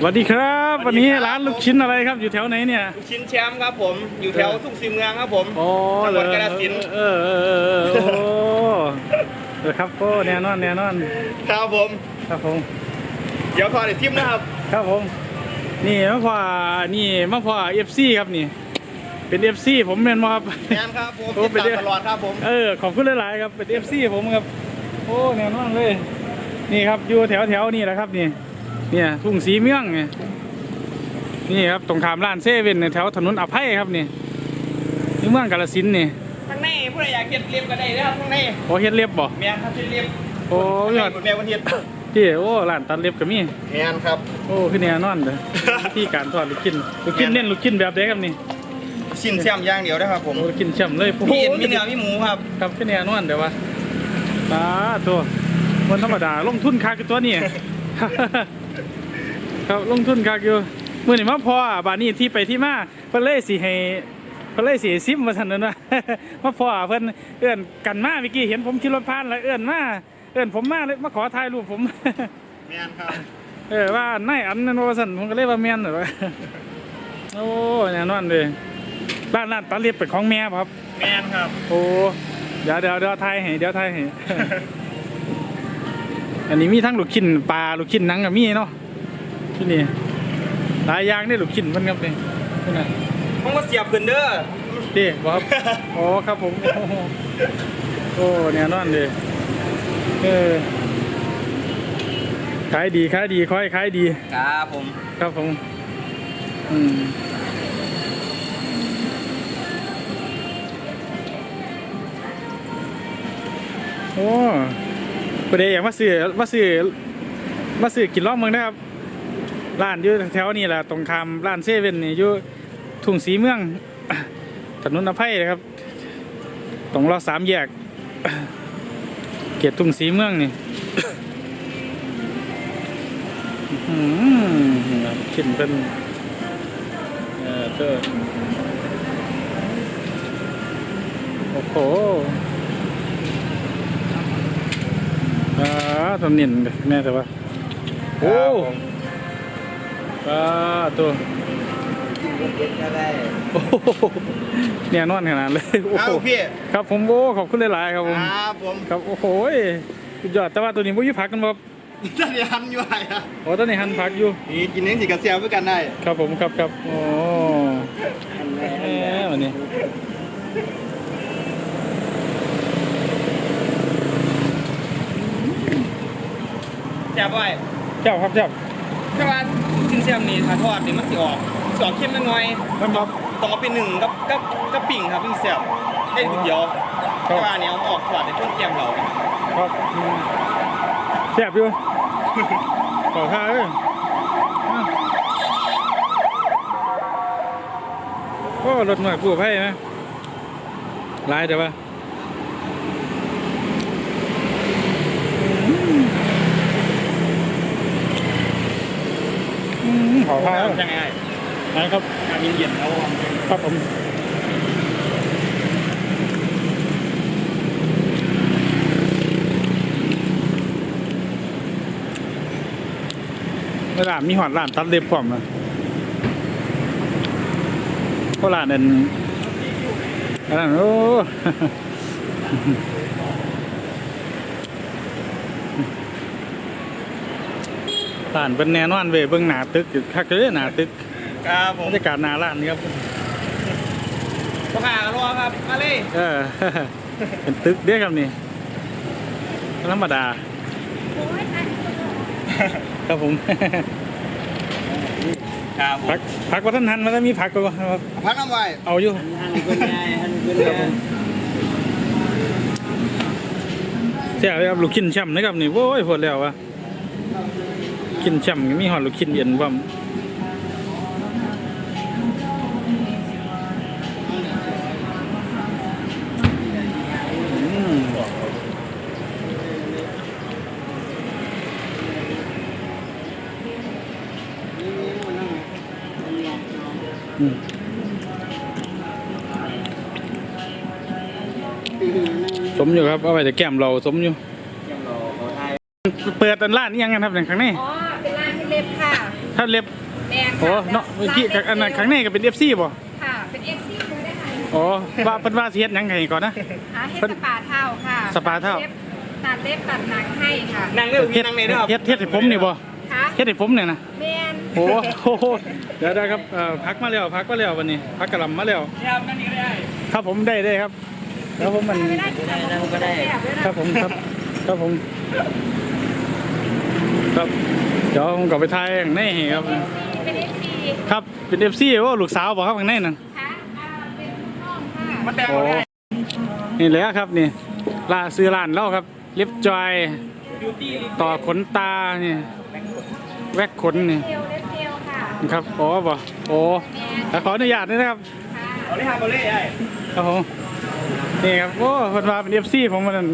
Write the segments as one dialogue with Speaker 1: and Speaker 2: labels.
Speaker 1: สวัสดีครับ วันนี้ร้านลูกชิ้นอะไรครับอยู่แถวไหนเนี่ย
Speaker 2: ลูกชิ้นแชมป์ครับผมอยู่แถวทุ่งศรีเมืองครับผม
Speaker 1: โอ้
Speaker 2: จังหวัดกาฬสินธุ์
Speaker 1: เออเออเออเออโอ้เออครับโอ้แน่นอนแน่นอน
Speaker 2: ครับผม
Speaker 1: ครับผม
Speaker 2: เดี๋ยวขอเดี๋ยวทิมนะครับ
Speaker 1: ครับผม นี่มะพร้าวนี่มะพร้าวเอฟซีครับนี่ เป็นเอฟซีผมเป็นมาครับ
Speaker 2: แชมป์ครับผม
Speaker 1: โอ้
Speaker 2: ติด
Speaker 1: ไปเรื่
Speaker 2: ตา
Speaker 1: อย
Speaker 2: มตลอดครับผม
Speaker 1: เออขอบคุณหลายๆครับเป็นเอฟซีผมครับโอ้แน่นอนเลย นี่ครับอยู่แถวแถวๆนี่แหละครับนี่ เนี่ยทุ่งสีเมืองไงนี่ครับตรงขามร้านเซเว่นในแถวถนนอภัยครับนี่นี่เมืองกาฬสินธุ์นี่
Speaker 2: ข้างในผู้ใดอยากเก็บเรียบก็ได้นะครับข้างใน
Speaker 1: โอ้เฮ็ดเล็บบ่
Speaker 2: แมนครับชื่อเรียบ
Speaker 1: โอ้
Speaker 2: ข้าง
Speaker 1: ย
Speaker 2: ใน
Speaker 1: อด
Speaker 2: คุณแม่วันเทียน
Speaker 1: พี่โอ้ร้านตัดเล็บก็มี
Speaker 2: แมนครับ
Speaker 1: โอ้คือแน่นอนเลยที่การทอดลูกชิ้นลูกชิ้นเน้นลูกชิ้นแบบใดครับนี่
Speaker 2: ชิ้นแชมป์อย่างเดียวนะครับผม
Speaker 1: โอ้ลูกชิ้นช่ำเลยโอ้โห
Speaker 2: มีเอ็นมีเนื้อมีหมูครับ
Speaker 1: ครับคือแน่นอนเดี๋ยวว่าตาตัววันธรรมดาลงทุนคักอยู่ตัวนี่ ครับลงทุนคักอยู่มื่อนี่มาพอบาดนี้ที่ไปที่มาเพิ่นเลยสิให้เพิ่นเลยสิให้ซิมมาซั่นนั่นว่ามาพอเพิ่นเอื้อนกันมาเมื่อกี้เห็นผมขี่รถผ่านแล้วเอื้อนมาเอื้อนผมมาเลยมาขอถ่ายรูปผม
Speaker 2: แมนครับ
Speaker 1: เออว่านายอันนั่นว่าซั่นผมก็เลยว่าแม่นเหรอวะโอ้แน่นอนเลยร้านร้านตัดเล็บเป็นของแม่บ่ครับ
Speaker 2: แมนครับ
Speaker 1: โอ้เดี๋ยวเดี๋ยวเดี๋ยวถ่ายให้เดี๋ยวถ่ายให้อันนี้มีทั้งลูกชิ้นปลาลูกชิ้นหนังกับมีเนาะ ที่นี่หลายอย่างนี่ลูกชิ้นมันครับนี่นี่นะ
Speaker 2: ผมก็เสียบขึ้นเด้อ
Speaker 1: เด้บ่ครับอ๋อครับผมโอ้โหโอ้แน่นอนเลยเออขายดีขายดีค่อยขายดี
Speaker 2: ครับผม
Speaker 1: ครับผมอืมโอ้ประเดี๋ยวอยากมาซื้อมาซื้อมาซื้อกินล้อมเมืองนะครับ ร้านอยู่แถวนี้แหละตรงข้ามร้านเซเว่นนี่อยู่ทุ่งสีเมืองถนนอภัยนะครับตรงรอสามแยก เกียรติทุ่งสีเมืองนี่อืมขึ้นเป็นเออเตอโอ้โหอ่าตัวเนียนแม่แต่ว่า โอ้ อ่าตัวโอ้โหเนี่ยนอนขนาดเลยโอ้
Speaker 2: เอา
Speaker 1: โห
Speaker 2: พี่
Speaker 1: ครับผมโอ้ขอบคุณหลายๆครับผม
Speaker 2: ครับผม
Speaker 1: ครับโอ้โหสุดยอดแต่ว่าตัวนี้มุ้ยผักกันบ่
Speaker 2: ท่านยันอยู่ไหนอะ
Speaker 1: โอ้ตัวนี้หันผักอยู่
Speaker 2: นี่กินเลี้ยงสีกระเซียวด้วยกันได้
Speaker 1: ครับผมครับครับโอ้แหมวันนี้
Speaker 2: แซ่บไว้
Speaker 1: เจ้าครับเจ้า
Speaker 2: ถ้าว่าชิ้นแซมนี่ถ้าทอดนี่มันสิออกสิออกเข้มหน่อย
Speaker 1: ครับครับ
Speaker 2: ต้องเอาไปหนึ่งกับกับกับปิ่งครับพี่แซมได้ทีเดียว
Speaker 1: ครับ
Speaker 2: ถ้าว่าอันนี้เอาออกทอดในช่วงเกียมเรา
Speaker 1: ครับอืมแซ่บอยู่ ขอข้าวเอ้ยอะโอ้รถหน่วยกู้ภัยนะหลายแต่ว่า ขอข้าวเอ้ย
Speaker 2: ยังไง
Speaker 1: นะครับ
Speaker 2: งานเย็นๆเอา
Speaker 1: ครับผมเวลามีหอดร้านตัดเล็บพร้อมนะเพราะร้านนั้นอันนั้นโอ้ ร้านเป็นแน่นอนเว้ยเบิ่งหน้าตึกอยู่คักเด้อหน้าตึก
Speaker 2: ครับผ
Speaker 1: บร
Speaker 2: ม
Speaker 1: รยากาศหน้าร้านนี่ครับ
Speaker 2: พ่อค้ารอครับมาเลย
Speaker 1: เออเป็นตึกเด้อครับนี่ธรรมดาครับผม
Speaker 2: ครับผม
Speaker 1: ผักผักวัฒนทันมันจะมีผักก็ครับ
Speaker 2: พักน้ำไว้
Speaker 1: เอาอยู่
Speaker 2: หันคุณยายหันคุณยาย
Speaker 1: เจ้าเลยครับลูกชิ้นช่ำนะครับนี่โว้ยพอแล้ววะ ชิ้นช่ำมีหอดลูกชิ้นเย็นบ้างอืมอืมสมอยู่ครับ เอาไว้แต่แก้มเราสมอยู่ เปิดอันร้านนี่ยังกันครับในครั้งนี้
Speaker 3: อ๋อเป็นร้านที่เล็บค่ะ
Speaker 1: ถ้าเล็บ
Speaker 3: แมน
Speaker 1: โอ้เนาะเมื่อกี้กับอันนั้นข้างในก็เป็น FC บ่
Speaker 3: ค่ะ เป็นเอฟซีเลยได้ค่ะ
Speaker 1: อ๋อว่าเพิ่นว่าสิเฮ็ดหยังไงก่อนนะ
Speaker 3: หาเฮ็ดสปาเท้าค่ะ
Speaker 1: สปาเท้า
Speaker 3: ตัดเล็บตัดหนังให้ค่ะ
Speaker 2: นั่งเด้อพี่นั่งเลยเด้อครับ
Speaker 1: เฮ็ดเฮ็ดให้ผมนี่บ่
Speaker 3: ค่ะ
Speaker 1: เฮ็ดให้ผมเนี่ยนะ
Speaker 3: แมน
Speaker 1: โอ้โหเดี๋ยวได้ครับเอ่อพักมาแล้วพักมาแล้ววันนี้พักกระหลำมาแล้ว
Speaker 2: ครับนั่นนี่ก็ได้
Speaker 1: ครับผมได้ได้ครับแล้วผมมัน
Speaker 3: ไม่ได้ที่ไหนก็ได้
Speaker 1: ครับผมครับ ครับผม ครับเดี๋ยวผมกลับไปทายข้างในให้ครับ
Speaker 3: เป็นเอฟซี
Speaker 1: ครับ เป็นเอฟซีว่าลูกสาวบอกครับข้างในนั่น
Speaker 3: ค่ะอ่าเป็นน้องค่ะ
Speaker 2: มาแต่ง
Speaker 1: โอ้
Speaker 2: เอาได้
Speaker 1: นี่แหละครับนี่ร้านซื้อร้านเล่าครับเล็บจอย
Speaker 2: บิวตี้ลิ
Speaker 1: ต่อขนตานี่แวกขนนี่
Speaker 3: เทลเล็บเทลค่ะ
Speaker 1: ครับอ๋อบ่โอ้แต่ขออนุญาตด้วยนะครับ
Speaker 3: ค่ะ
Speaker 2: เอาเลยครับเอาเลยไอ้
Speaker 1: ครับผมนี่ครับโอ้คนมาเป็นเอฟซีผมมัน
Speaker 3: แมน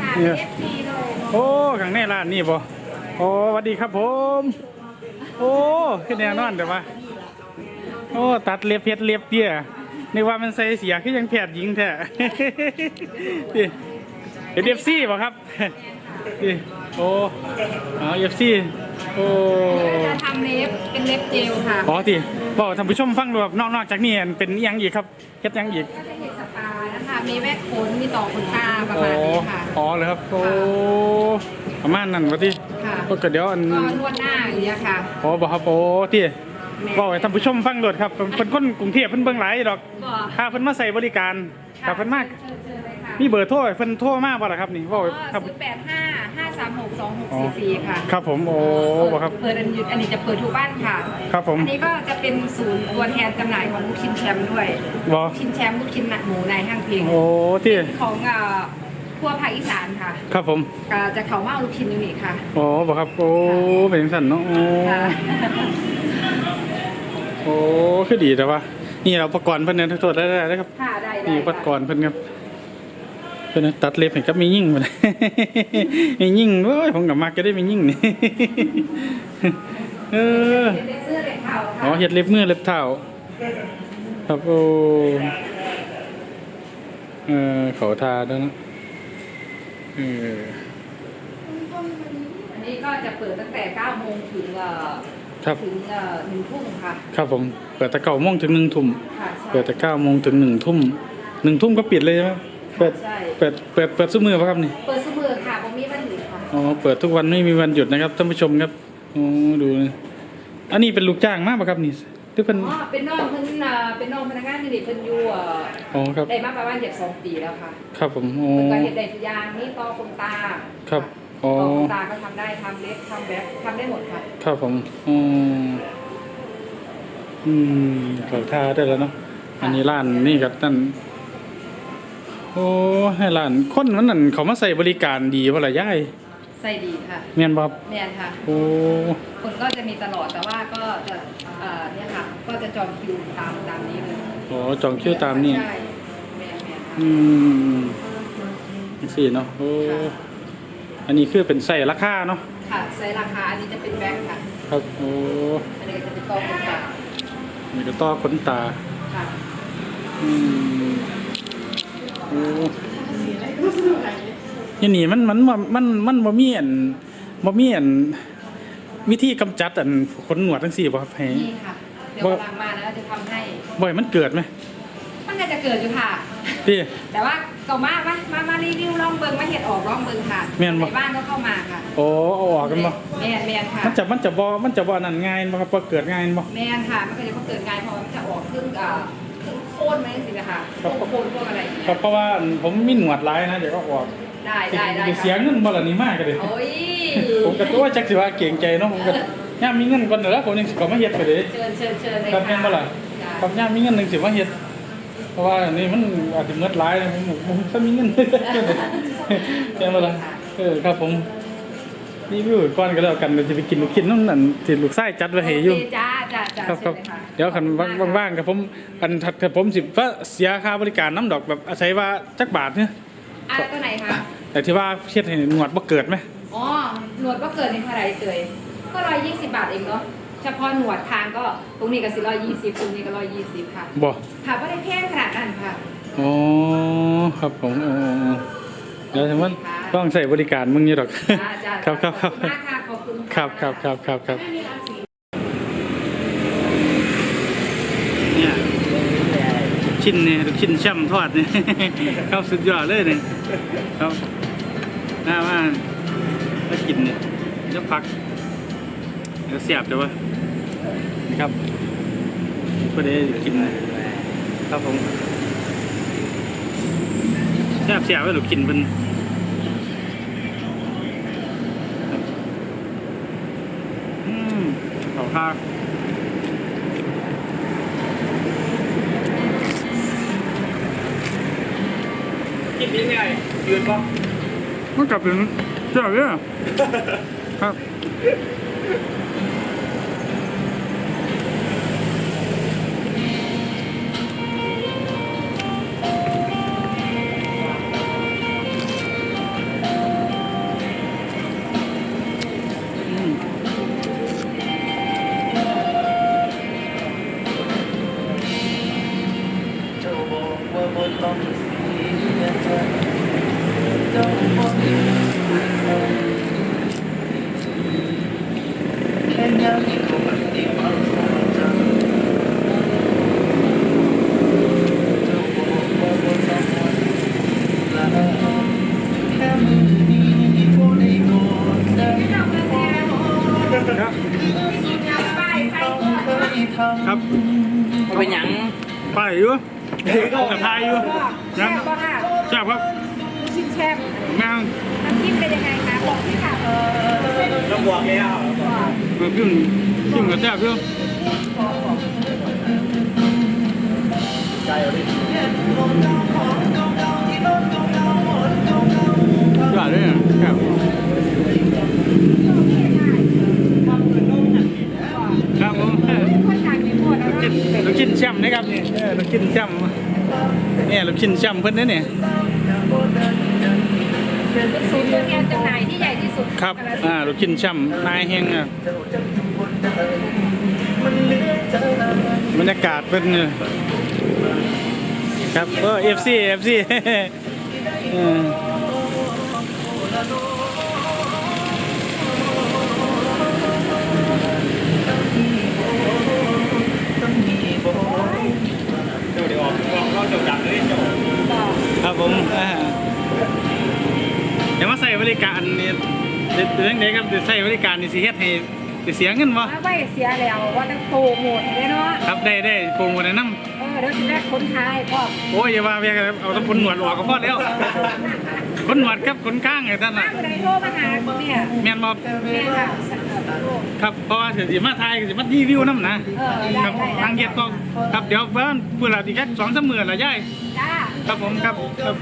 Speaker 3: ค่ะ
Speaker 1: เนี่ย
Speaker 3: เอฟซีเลย
Speaker 1: โอ้ข้างในร้านนี่บ่ โอ้สวัสดีครับผม โอ้ขึ้นแน่นอนแต่ว่าโอ้ตัดเล็บเพชรเล็บเตี้ยนึกว่ามันใส่เสียคือยังแผดหญิงแท้นี่เป็นเอฟซีบ่ครับนี่โอ้เอาเอฟซีโอ้
Speaker 3: จะทำเล็บเป็นเล็บเจลค่ะ
Speaker 1: อ๋อที่บอกท่านผู้ชมฟังดูครับนอกนอกจากนี้อันเป็นอิหยังอีกครับเฮ็ดอิหยังอีก
Speaker 3: ก็จะเห็นสปานะคะมีแวกขนมีต่อขนตาประ
Speaker 1: อ๋อ
Speaker 3: มาณนี้ค่ะ
Speaker 1: อ๋อเลยครับโอ้ประมาณนั้นว่าที่
Speaker 3: ค่ะ
Speaker 1: ก็เดี๋ยวอัน
Speaker 3: ก็นวดหน้าอย่างเงี้ยค่ะ
Speaker 1: อ๋อบอกครับโอ้ที่
Speaker 3: แม่
Speaker 1: บอกให้ท่านผู้ชมฟังโดดครับเพิ่นคนกรุงเทพเพิ่นเบิ่งหลายดอก
Speaker 3: บอก
Speaker 1: ถ้าเพิ่นมาใส่บริการถ้าเพิ่นมาก
Speaker 3: เชิญเชิญเลยค่ะ
Speaker 1: มีเบอร์โทรให้เพิ่นโทรมาบ่ล่ะครับนี่บอก
Speaker 3: ก็
Speaker 1: ครับ
Speaker 3: ศูนย์แปดห้าห้าสามหกสองหกสี่สี่ค่ะ
Speaker 1: ครับผมโอ้บ่ครับ
Speaker 3: เปิดอันนี้อันนี้จะเปิดทุกบ้านค่ะ
Speaker 1: ครับผม
Speaker 3: อันนี้ก็จะเป็นศูนย์ตัวแทนจำหน่ายของลูกชิ้นแชมป์ด้วย
Speaker 1: บ่
Speaker 3: ลูกชิ้นแชมป์ลูกชิ้นหมูในห้างเพียง
Speaker 1: โอ้ที่
Speaker 3: ของอ่า ทั่วภาคอีสานค่ะ
Speaker 1: ครับผม
Speaker 3: ก็จะเขามาเอาลูกชิ้นอยู่นี่ค่ะ
Speaker 1: โอ้บ่ครับโอ้เป็นจังซั่นเนาะโอ้
Speaker 3: ค่ะ
Speaker 1: โอ้คือดีแต่ว่า นี่เราอุปกรณ์เพิ่นเนี่ยโทษได้ได้ครับ
Speaker 3: ค่ะได้ได้
Speaker 1: นี่อุปกรณ์เพิ่นครับเพิ่นตัดเล็บให้กับมียิ่งมาเลยมียิ่งโอ้ยผมกับมักจะได้มียิ่งนี่เออ
Speaker 3: เป็นเล็บเสื้อเล็บเท้า
Speaker 1: อ๋อ
Speaker 3: ค่ะ
Speaker 1: เฮ็ดเล็บมือเล็บเท้าครับโอ้เออเขาทาด้วยนะ เออ
Speaker 3: อันนี้ก็จะเปิดตั้งแต่9โมงถึงเอ่อ
Speaker 1: ครับ
Speaker 3: ถึงเอ่อหนึ่งทุ่มค่ะ
Speaker 1: ครับผม เปิดแต่เก้าโมงถึงหนึ่งทุ่ม
Speaker 3: ค่ะใช่
Speaker 1: เปิดแต่เก้าโมงถึงหนึ่งทุ่ม หนึ่งทุ่มก็ปิดเลยใช่ไหมเปิด
Speaker 3: ใช่
Speaker 1: เปิด เปิด เปิดซุ้มมือป่ะครับนี่
Speaker 3: เปิดเสมอค่ะผมมีวันหยุดค่ะ
Speaker 1: อ๋อ เปิดทุกวันไม่มีวันหยุดนะครับท่านผู้ชมครับโอ้ดูนะอันนี้เป็นลูกจ้างมากป่ะครับนี่ หรือเป็น
Speaker 3: อ๋อเป็นน้องเพิ่นเอ่อเป็นน้องพนักงานที่นี่เพิ่นอยู่เอ่อ
Speaker 1: อ๋อครับ
Speaker 3: ได้มาประมาณเจ็ดสองปีแล้วค่ะ
Speaker 1: ครับผมโอ้
Speaker 3: เพิ่นก็เฮ็ดได้ทุกอย่างนี่ต่อคนตา
Speaker 1: ครับอ๋อ
Speaker 3: ต่อคนตาก็ทำได้ทำเล็บทำแบ็คทำได้หมดค่ะ
Speaker 1: ครับผมอ๋ออืมเขาท่าได้แล้วเนาะ อันนี้ร้านนี่ครับท่านโอ้ให้ร้านคนมันนั่นเขามาใส่บริการดีว่าละย่าย
Speaker 3: ใส่ดีค่ะ
Speaker 1: เมียนบครับ
Speaker 3: แม่นค่ะ
Speaker 1: โอ้
Speaker 3: คนก็จะมีตลอดแต่ว่าก็จะเอ่อเนี่ยค่ะ ก็จะจองคิวตามตามนี้เลย
Speaker 1: โหจองคิวตามนี่
Speaker 3: ใช่แม่นแม่นค่ะ
Speaker 1: อืมสี่เนาะโอ้อันนี้คือเป็นใส่ราคาเนาะ
Speaker 3: ค่ะใส่ราคาอันนี้จะเป็นแบ็คค่ะ
Speaker 1: ครับโอ้
Speaker 3: อันนี้ก็จะเป็นต่อคนตา
Speaker 1: มีกระต้อขนตา
Speaker 3: ค่ะ
Speaker 1: อืมโอ้ย นี่มันมันมันมันมันบ่มีอันบ่มีอันวิธีกำจัดอันขนหนวดทั้งสี่บ่ครับให้
Speaker 3: นี่ค่ะ เดี๋ยวกำลังมาแล้วจะทำให้
Speaker 1: บ่ให้มันเกิดไหม
Speaker 3: มันก็จะเกิดอยู่ค่ะ
Speaker 1: พี่
Speaker 3: แต่ว่าก็มามามามารีวิวลองเบิ่งมาเห็ดออกลองเบิ่งค่ะ
Speaker 1: แม่นบ่
Speaker 3: ในบ้านก็เข้ามาค่ะ
Speaker 1: โอ้เอาออกกันบ่
Speaker 3: แม่นแม่นค่ะ
Speaker 1: มันจะมันจะบ่มันจะบ่นั่นง่ายบ่ครับบ่เกิดง่ายบ่
Speaker 3: แม่นค่ะมันก็จะเกิดงานเพราะว่ามันจะออกครึ่งอ่าครึ่งโค่นไหมสินะคะพวกโค่นพวกอะไรอย่างเงี้
Speaker 1: ครับ
Speaker 3: ย
Speaker 1: เพราะว่าผมมีหนวดหลายนะเดี๋ยวก็ออก
Speaker 3: ได้ได้ได้
Speaker 1: เสียเงินบ่ล่ะนี่มากก็เลย
Speaker 3: โอ้ย
Speaker 1: ผมก็ตัวจักสิว่าเก่งใจเนาะผมก็ย่ามมีเงินก่อนเด้อผมยังสิก็มาเฮ็ดไปเด้
Speaker 3: เชิญเชิญเชิญเลย
Speaker 1: ครับ
Speaker 3: ค่ะ
Speaker 1: แม่นบ่ล่ะ
Speaker 3: จ้ะ
Speaker 1: ครับย่ามมีเงินนึงสิมาเฮ็ดเพราะว่าอันนี้มันอาจสิหมดหลายนะผมผมถ้ามีเงินแม่นบ่ล่ะเออครับผมรีวิวก่อนก็แล้วกันเดี๋ยวสิไปกินลูกชิ้นนั่นนั่นที่ลูกชายจัดไว้ให้อยู่
Speaker 3: โเคจ้าจ้าจ้า
Speaker 1: ครับครับ
Speaker 3: เชิญละ
Speaker 1: เดี๋ยวคันว่างๆกับผมอันถัดกับผมสิว่าเสียค่าบริการน้ำดอกแบบอาศัยว่าจักบาทเนี่ย
Speaker 3: อะตัวไหนคะ
Speaker 1: แต่ที่ว่าเชียดใหนวดบ่เกิดไหม
Speaker 3: อ๋อ หนวดก็เกิดในเท่าไเตยก็ร้อยยี่สิบบาทเองเนาะ เฉพาะหนวดทางก็ตรงนี้ก็สิร้อยยี่สิบตรงนี้ก็ร้อยยี่สิบค่ะ
Speaker 1: บ่
Speaker 3: ค่ะว่าได้แพงขนาดนั้นค่ะ
Speaker 1: อ๋อครับผมอ๋อเดี๋ยวถึงว่าต้องใส่บริการมึงนี่หรอกครับครับครับ
Speaker 3: ค่ะบค
Speaker 1: รับครับครับครับครับชิ้นเนี่ยลูชิ้นช่ำทอดเนี่ย ครับสุดยอดเลยเนี่ย ครับน่าว่าถ้ากินเนี่ยจะพักเดี๋ยวเสียบเดี๋ยววะนี่ครับก็ได้กินนะครับผมแซ่บเสียบไว้ลูกกินเป็นอืมขอบคุณ
Speaker 2: ยืนปะ
Speaker 1: มันกลับเป็นเจ้าเนี่ยครับ อ
Speaker 4: ยู่กับ
Speaker 1: พายอยู่
Speaker 3: แซ่
Speaker 1: ยัง
Speaker 3: บป่ะค่ะ
Speaker 1: แซ่บครับ
Speaker 3: ชิ้นแซ่บ
Speaker 1: แม่ง
Speaker 3: น้ำจิ้มเป็นยังไงคะบอกพี่ค่ะ
Speaker 2: ต้องบวกแล้ว
Speaker 1: มันขึ้นขึ้นกับแซ่บอ ชิ้นแช่มเนี่ยลูกชิ้นแช่มเพิ่นเนี่ย
Speaker 3: ศูนย์ตัวแทนจำหน่ายที่ใหญ่ที่สุด
Speaker 1: ครับ อ่าลูกชิ้นแช่มนายเฮงอะบรรยากาศเป็นเนี่ยครับเออ FC FC เออ
Speaker 2: เผ
Speaker 1: มอ่าเดี๋ยวมาใส่บริการนี่เรื่องนี้ครับเดี๋ยวใส่บริการนี่สิเฮ็ดให้สิเสียเงินบ่
Speaker 3: มาไว้เสียแล้วว่าต้องโปรโมทเลยเนาะ
Speaker 1: ครับได้ได้โปรโมทแนะนำ
Speaker 3: เออเดี๋ยวสิได้คนไทยพ่อ
Speaker 1: โอ้ยอย่าว่าเพียงแต่เอาแต้คนหนวดออกก็พอแล้วคนหนวดครับคนข้างไอ้ท่าน
Speaker 3: ถ้า
Speaker 1: น่ะ
Speaker 3: คนใดโทรมาหาเนี่ย
Speaker 1: แม่นบ่
Speaker 3: แม่ค่ะสักโลก
Speaker 1: ครับเพราะว่าเสียสิมาไทยก็สิมารีวิวนำนะ
Speaker 3: เออได้
Speaker 1: ครับ
Speaker 3: ได้
Speaker 1: ทางเฮ็ดก็ครับเดี๋ยวเพิ่นเพิ่นละอีกแค่2-3มื้อละยาย
Speaker 3: จ้า
Speaker 1: ครับผมครับครับ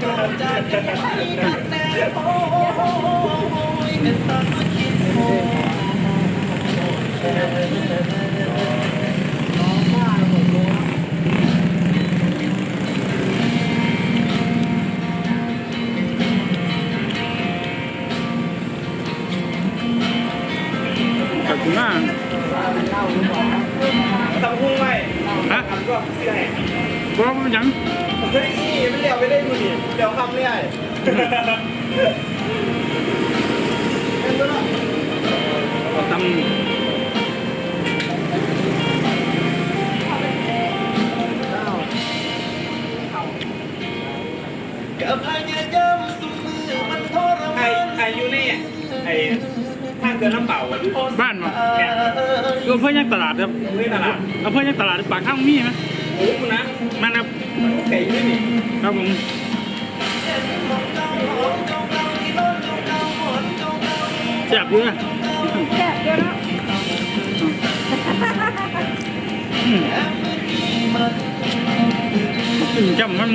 Speaker 1: ขอบคุณมาก
Speaker 2: ทำหุ้งไว้
Speaker 1: ฮะ
Speaker 2: ทำก็เสื้อแหง
Speaker 1: บ่ว่าเป็นยัง
Speaker 2: เฮ้ยไม่เลี้ยวไม่ได้ดูดิเดี๋ยวคำเรื่อย
Speaker 1: เอาตำ
Speaker 4: กับพยายามสุดมือมันทร
Speaker 2: ไอ
Speaker 4: มาน
Speaker 2: ไอยูนี่ไอทางเดินน้ำเปล่าอะ
Speaker 1: บ้านบ่อยู่อำเภอยังตลาดครับ
Speaker 2: ไม่ตลาด
Speaker 1: อำเภอยังตลาดปากข้างมีไหม
Speaker 2: โอ้คุณนะ
Speaker 1: มันครับ
Speaker 2: ไก่ยี่นี่
Speaker 1: ครับผมแซ่บอยู่นะ
Speaker 3: แซ่บเยอะเนาะ
Speaker 1: อืมอืมจำมัน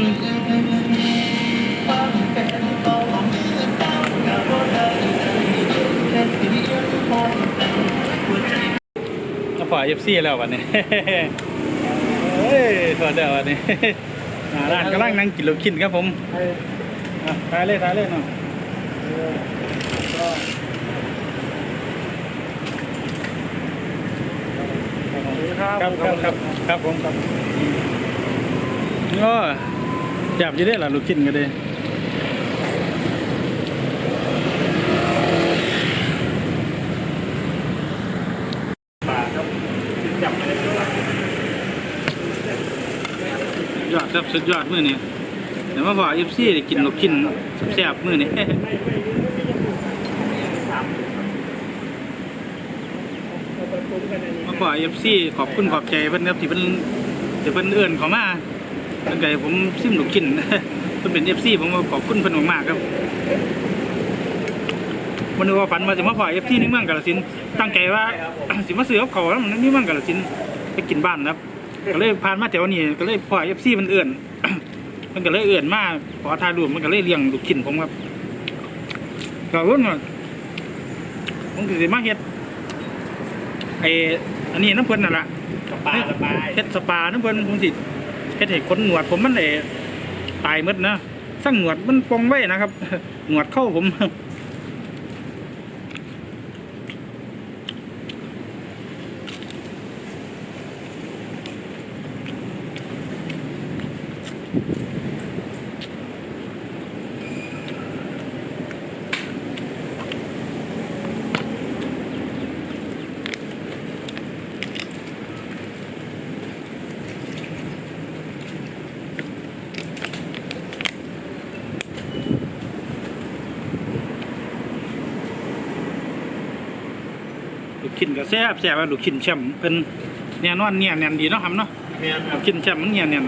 Speaker 1: ก็พอเอฟซีแล้ววันนี้เฮ้ยถอดแล้ววันนี้ อ่าร้านกำลังนั่งกินลูกชิ้นครับผมอะทายเลยทายเลยเนาะครับครับครับครับผมครับก็จับอยู่ได้หล่ะลูกชิ้นก็ได้
Speaker 2: ครับ
Speaker 1: สุดยอดมื้อนี้แต่ว่าพอ FC ได้กินลูกชิ้นแซ่บๆมื้อนี้มาขอ FC ขอบคุณขอบใจเพิ่นครับที่เพิ่นที่เพิ่นเอื้อนเขามาเพิ่นก็ให้ผมซิมลูกชิ้นเพิ่นเป็น FC ผมขอบคุณเพิ่นมากๆครับวันนี้ว่าฝันว่าจะมาขอ FC ในเมืองกาฬสินตั้งใจว่าสิมาซื้อกับเขาแล้วมันนี่เมืองกาฬสินไปกินบ้านนะครับ ก็เลยผ่านมาแถวนี้ก็เลยพอ FC มันเอื้อน มันก็เลยเอื้อนมาขอถ่ายรูปมันก็เลยเลี้ยงลูกชิ้นผมครับก็รุ่นว่าผมก็สิมาเฮ็ดไออันนี้น้ำเพิ่นน่ะล่ะ
Speaker 2: สปาสปา
Speaker 1: เฮ็ดสปาน้ำเพิ่นผมสิเฮ็ดให้ขนหนวดผมมันได้ตายหมดนะสั่งหนวดมันปองไว้นะครับ หนวดเข้าผม ชิ้นก็แซ่บแซ่บว่าลูกชิ้นแช่มเพิ่นแน่นอนเนี่ยแน่นดีเนาะครับเนาะ
Speaker 2: แม่นครั
Speaker 1: ลู
Speaker 2: บ
Speaker 1: กชิ้นแช่มมันเนี่ยแน่น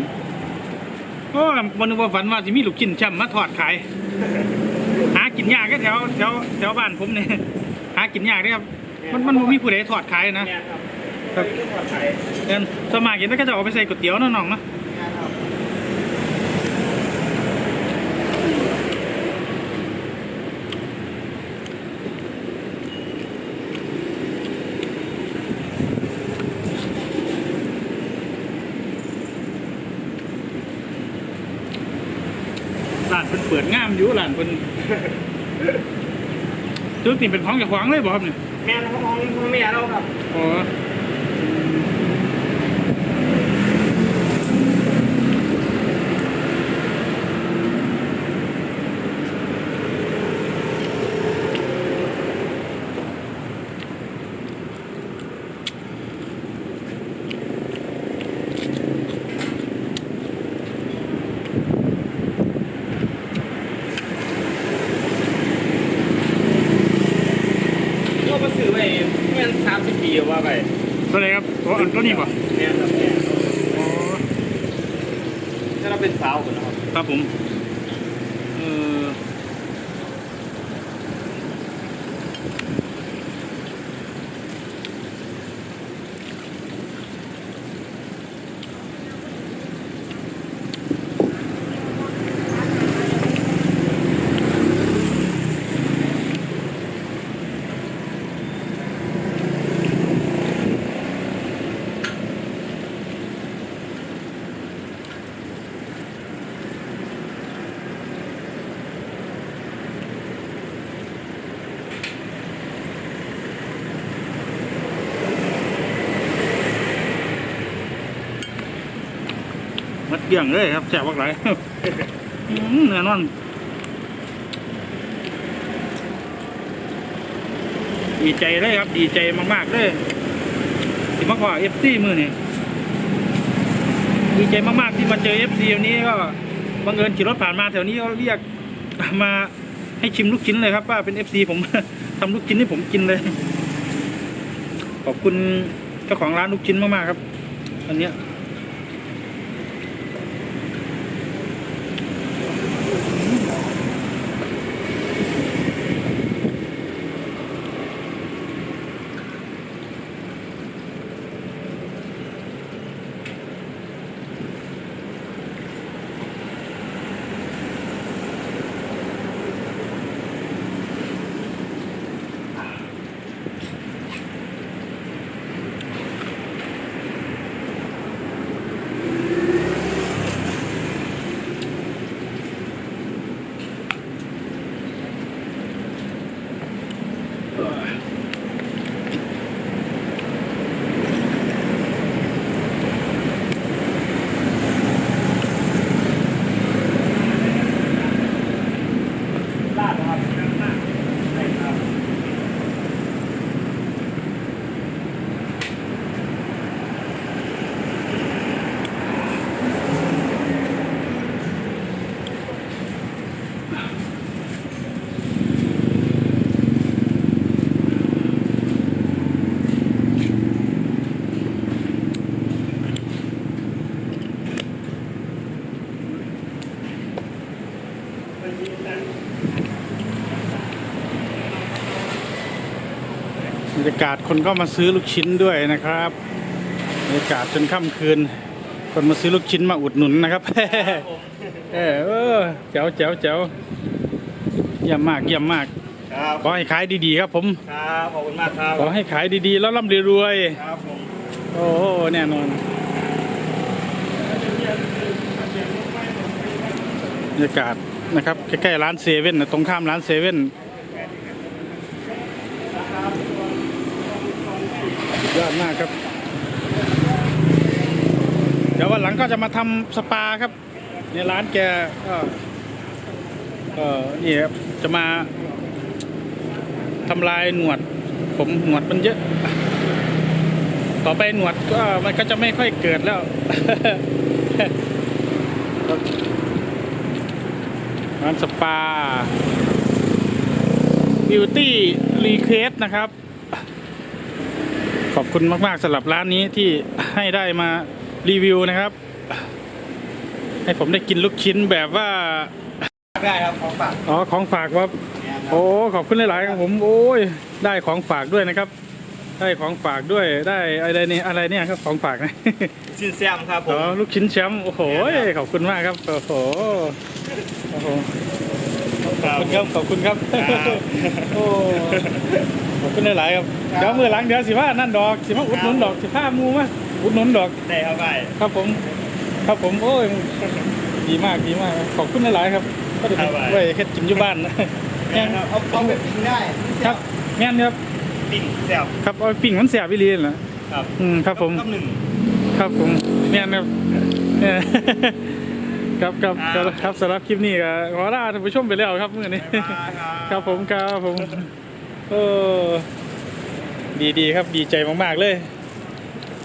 Speaker 1: โอ้บ่นึกว่าฝันว่าสิมีลูกชิ้นแช่มมาทอดขาย หากินยากแค่แถวแถวแถวบ้านผมเนี่ยหากินยากเด้อครับ มันมันบ่มีผู้ใดทอดขายนะ
Speaker 2: แม่นครับ
Speaker 1: ครับ
Speaker 2: เรื่องปลอดภัย
Speaker 1: เอิ้นสวนมากเห็นแต่ก็จะเอาไปใส่ก๋วยเตี๋ยวเนาะน้องเนาะ
Speaker 2: แม่นครับ
Speaker 1: ร้านเพิ่นเปิดงามอยู่ร้านเพิ่นจุดนี่เป็นของเจ้าของเลยบ่ครับเนี่ย
Speaker 2: แม่นของของแม่เราครับ
Speaker 1: อ๋อ
Speaker 2: โยกมาซื้อไปแม่ นสามสิบปีว่าไป
Speaker 1: ตัวไหนครับตัวอันตัวนี้ป่ะ
Speaker 2: แม่นครับแม่น
Speaker 1: อ๋อ
Speaker 2: ถ้าเราเป็นสาวกันนะครับ
Speaker 1: ครับผมเออมัดเกี่ยงเลยครับแซ่บมากหลายอื้อแน่นอนดีใจเลยครับ ดีใจมากๆเลยที่มาขอเอฟซีมือนี่ดีใจมากๆที่มาเจอเอฟซีวันนี้ก็บังเอิญขี่รถผ่านมาแถวนี้เขาเรียกมาให้ชิมลูกชิ้นเลยครับว่าเป็นเอฟซีผมทำลูกชิ้นให้ผมกินเลย ขอบคุณเจ้าของร้านลูกชิ้นมากๆครับ อันเนี้ยากาศคนก็มาซื้อลูกชิ้นด้วยนะครับบรรยากาศจนค่ำคืน คนมาซื้อลูกชิ้นมาอุดหนุนนะครับเออเออแจ๋วแจ๋วแจ๋วเยี่ยมมากเยี่ยมมาก
Speaker 2: ครับ
Speaker 1: ขอให้ขายดีๆครับผม
Speaker 2: ครับขอบคุณมากครับ
Speaker 1: ขอให้ขายดีๆ แล้วร่ำรวย
Speaker 2: ครับผม
Speaker 1: ๆโอ้โหแน่นอนบรรยากาศนะครับใกล้ๆร้านเซเว่นนะตรงข้ามร้านเซเว่นสุด ยอดมากครับ เดี๋ยววันหลังก็จะมาทำสปาครับ ในร้านแกก็ก็นี่ครับจะมาทำลายหนวด ผมหนวดมันเยอะ ต่อไปหนวดก็มันก็จะไม่ค่อยเกิดแล้วร้านสปา Beauty Request นะครับ คุณมากๆสำหรับร้านนี้ที่ให้ได้มารีวิวนะครับ ให้ผมได้กินลูกชิ้นแบบว่า
Speaker 2: ได้ครับของฝาก
Speaker 1: อ๋อของฝากว่าโอ้ขอบคุณหลายๆครับผมโอ้ยได้ของฝากด้วยนะครับ ได้ของฝากด้วยได้อะไรเนี่ยอะไรเนี่ยครับของฝากนะ
Speaker 2: ชื่อแซมครับผ
Speaker 1: อ๋อ
Speaker 2: ม
Speaker 1: ลูกชิ้นแชมป์โอ้โหขอบคุณมากครับโอ้โหโอ้โห
Speaker 2: ครั
Speaker 1: ขอบคุณครับขอบคุณครับโอ้ ขอบคุณหลายๆครับเดี๋ยวมือหลังเดี๋ยวสิว่านั่นดอกสิมาอุดหนุนดอกสิผ้ามูมาอุดหนุนดอก
Speaker 2: ได้ครับไป
Speaker 1: ครับผม ครับผมโอ้ยดีมากดีมากขอบคุณหลายๆครับก็จะไว้เฮ็ดกินอยู่บ้านนะแม่น
Speaker 2: เอาเอาไปปิ้งได้
Speaker 1: ครับแม่นครับ
Speaker 2: ปิ้งแซม
Speaker 1: ครับเอาปิ่งมันเสียบวิลีนเหรอ
Speaker 2: ครับ
Speaker 1: อืมครับผม
Speaker 2: กับหนึ่ง
Speaker 1: ครับผมแม่นครับเออครับครับ
Speaker 2: ครับ
Speaker 1: ครับสำหรับคลิปนี้ก็ขอลาท่านผู้ชมไปแล้วครับมื้อนี้ครับผมครับผม เออดีดีๆครับดีใจมาก ๆ เลย